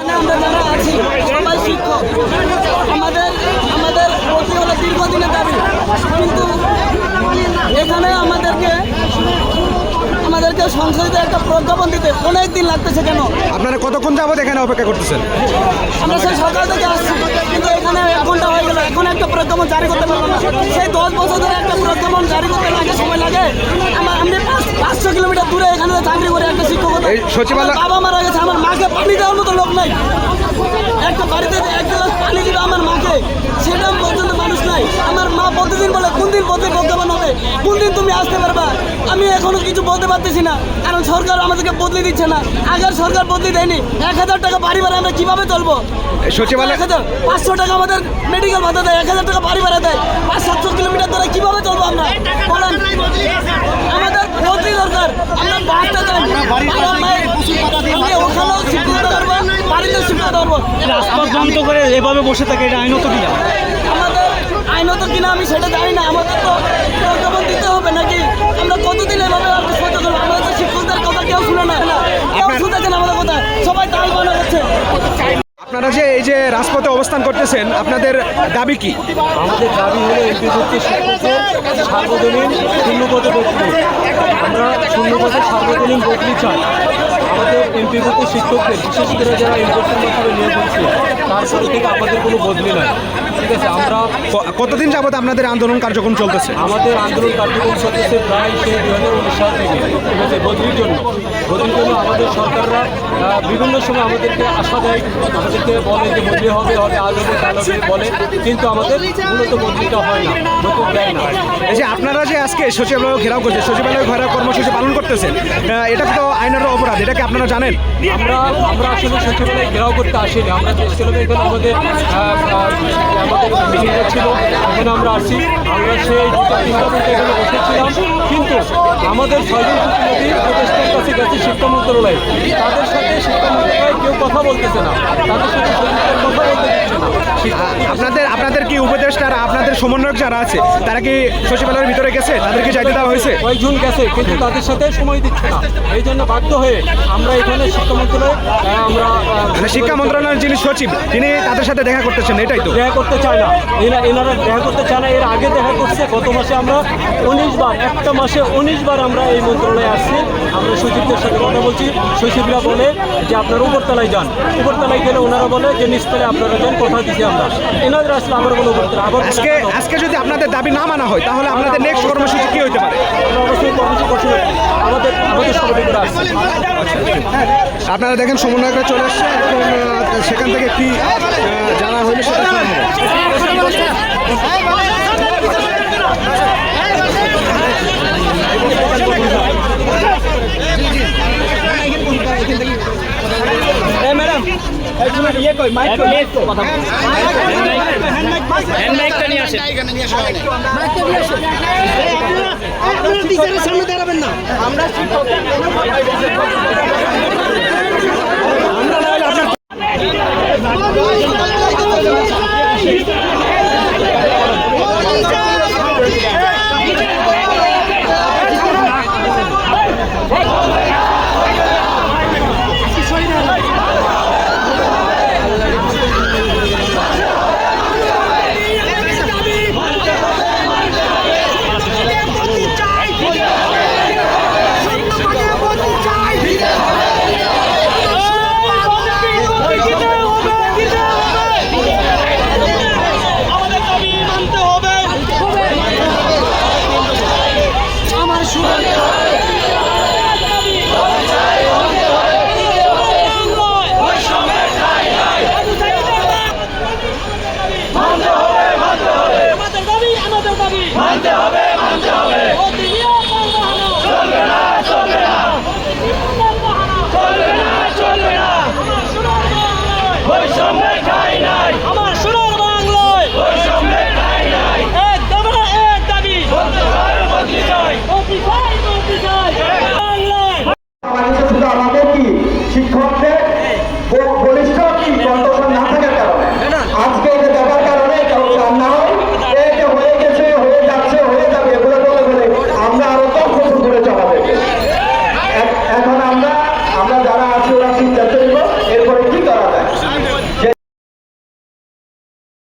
এখানে আমরা যারা আছি সবাই শিক্ষক। আমাদের আমাদের হলো দীর্ঘদিনের দাবি। কিন্তু এখানে আমাদেরকে আমাদেরকে সংসদে একটা প্রজ্ঞাপন দিতে অনেক দিন লাগতেছে কেন? আপনারা কতক্ষণ যাবত এখানে অপেক্ষা করতেছেন? আমরা সেই সকাল থেকে আসছি কিন্তু এখানে এক ঘণ্টা হয়ে গেল এখন একটা প্রজ্ঞাপন জারি করতে পারব না। সেই দশ বছর ধরে একটা প্রজ্ঞাপন জারি করতে লাগে সময় লাগে। আমার পাঁচশো কিলোমিটার দূরে এখানে চাকরি করে একটা শিক্ষকতা এই সচিবালয়- বাবা মারা গেছে আমার মাকে পানি দেওয়ার মতো লোক নাই। একটা বাড়িতে এক গ্লাস পানি দিবে আমার মাকে। সেটা পর্যন্ত মানুষ নাই। আমার মা প্রতিদিন বলে কোন দিন প্রতি প্রজ্ঞাপন হবে? কোন দিন তুমি আসতে পারবা? আমি এখনও কিছু বলতে পারতেছি না। কারণ সরকার আমাদেরকে বদলে দিচ্ছে না। আগের সরকার বদলে দেয়নি। এক হাজার টাকা বাড়ি ভাড়া আমরা কীভাবে চলবো? সচিবালয় এক হাজার পাঁচশো টাকা আমাদের মেডিকেল ভাতা দেয়। এক হাজার টাকা বাড়ি ভাড়া দেয়। পাঁচ সাতশো কিলোমিটার ধরে কীভাবে চলবো আমরা? বলেন। বদলি দরকার আমরা বাড়িতে বাবা আমি ওখানেও বাড়িতে শিক্ষিত করব রাস্তা বন্ধ করে এভাবে বসে থাকে এটা আইনত কিনা? আমাদের আইনত কিনা আমি সেটা জানি না আমাদের তো প্রজ্ঞাপন দিতে হবে নাকি আমরা কতদিন এভাবে আর সহ্য করব আমাদের তো শিক্ষকদের কথা কেউ শুনে না কেউ শুনেছে না আমাদের কথা সবাই তাল বানা করছে আপনারা যে এই যে রাজপথে অবস্থান করতেছেন আপনাদের দাবি কি? আমাদের দাবি হলো হচ্ছে শিক্ষকদের সার্বজনীন শূন্যপদে বদলি আমরা শূন্যপদে সার্বজনীন বদলি চাই। আমাদের এমপি হচ্ছে শিক্ষকদের বিশেষ করে যারা ইনভেস্টের মাধ্যমে নিয়োগ হচ্ছে তারপরে থেকে আমাদের কোনো বদলি নাই। ঠিক আছে আমরা কতদিন যাবত আপনাদের আন্দোলন কার্যক্রম চলতেছে? আমাদের আন্দোলন কার্যক্রম চলতেছে প্রায় সেই দু হাজার উনিশ সাল থেকে। ঠিক আছে বদলির জন্য। বদলির জন্য আমাদের সরকাররা বিভিন্ন সময় আমাদেরকে আশা দেয় আমাদেরকে বলে যে বদলি হবে হবে আজ হবে কাল হবে বলে কিন্তু আমাদের মূলত বদলিটা হয় না নতুন দেয় না। এই যে আপনারা যে আজকে সচিবালয় ঘেরাও করছে সচিবালয় ঘেরাও কর্মসূচি পালন করতেছেন এটা তো আইনের অপরাধ এটা কি আপনারা জানেন? আমরা আমরা আসলে সচিবালয়ে ঘেরাও করতে আসিনি আমরা চেয়েছিলাম এখানে আমাদের আমাদের মিটিংটা ছিল এখানে আমরা আসি। আমরা সেই দুটো তিনটা মিনিট এখানে বসেছিলাম। কিন্তু আমাদের ছয়জন প্রতিনিধি প্রতিষ্ঠার কাছে গেছে শিক্ষা মন্ত্রণালয়ে। তাদের সাথে শিক্ষা মন্ত্রণালয়ে কেউ কথা বলতেছে না। তাদের সাথে কথা বলতে দিচ্ছে না। আপনাদের আপনাদের কি উপদেষ্টারা আপনাদের সমন্বয়ক যারা আছে তারা কি সচিবালয়ের ভিতরে গেছে? তাদেরকে যাইতে দেওয়া হয়েছে? কয়েকজন গেছে কিন্তু তাদের সাথে সময় দিচ্ছে না। এই জন্য বাধ্য হয়ে আমরা এখানে শিক্ষা মন্ত্রণালয়ে আমরা মানে শিক্ষা মন্ত্রণালয়ের যিনি সচিব তিনি তাদের সাথে দেখা করতেছেন এটাই তো। দেখা করতে চায় না। এরা এনারা দেখা করতে চায় না। এর আগে দেখা করছে গত মাসে আমরা উনিশ বার একটা মাসে উনিশ বার আমরা এই মন্ত্রণালয়ে আসছি। আমরা সচিবদের সাথে বলছি সচিবরা বলে যে আপনারা উপরতলায় যান। উপরতলায় গেলে ওনারা বলে যে নিচতলায় আপনারা যান কথা দিচ্ছি আমরা। এনাদের আসলে আমরা কোনো উপরতলা। আবার আজকে আজকে যদি আপনাদের দাবি না মানা হয় তাহলে আপনাদের নেক্সট কর্মসূচি কি হতে পারে? অবশ্যই কর্মসূচি আমাদের আমাদের সভাপতিরা আপনারা দেখেন সমন্বয়করা চলে আসছে। সেখান থেকে কি জানা হইল সেটা শোনা হবে। হ্যান্ডমাইকটা নিয়ে আসেন আপনারা টিচারের সামনে দাঁড়াবেন না আমরা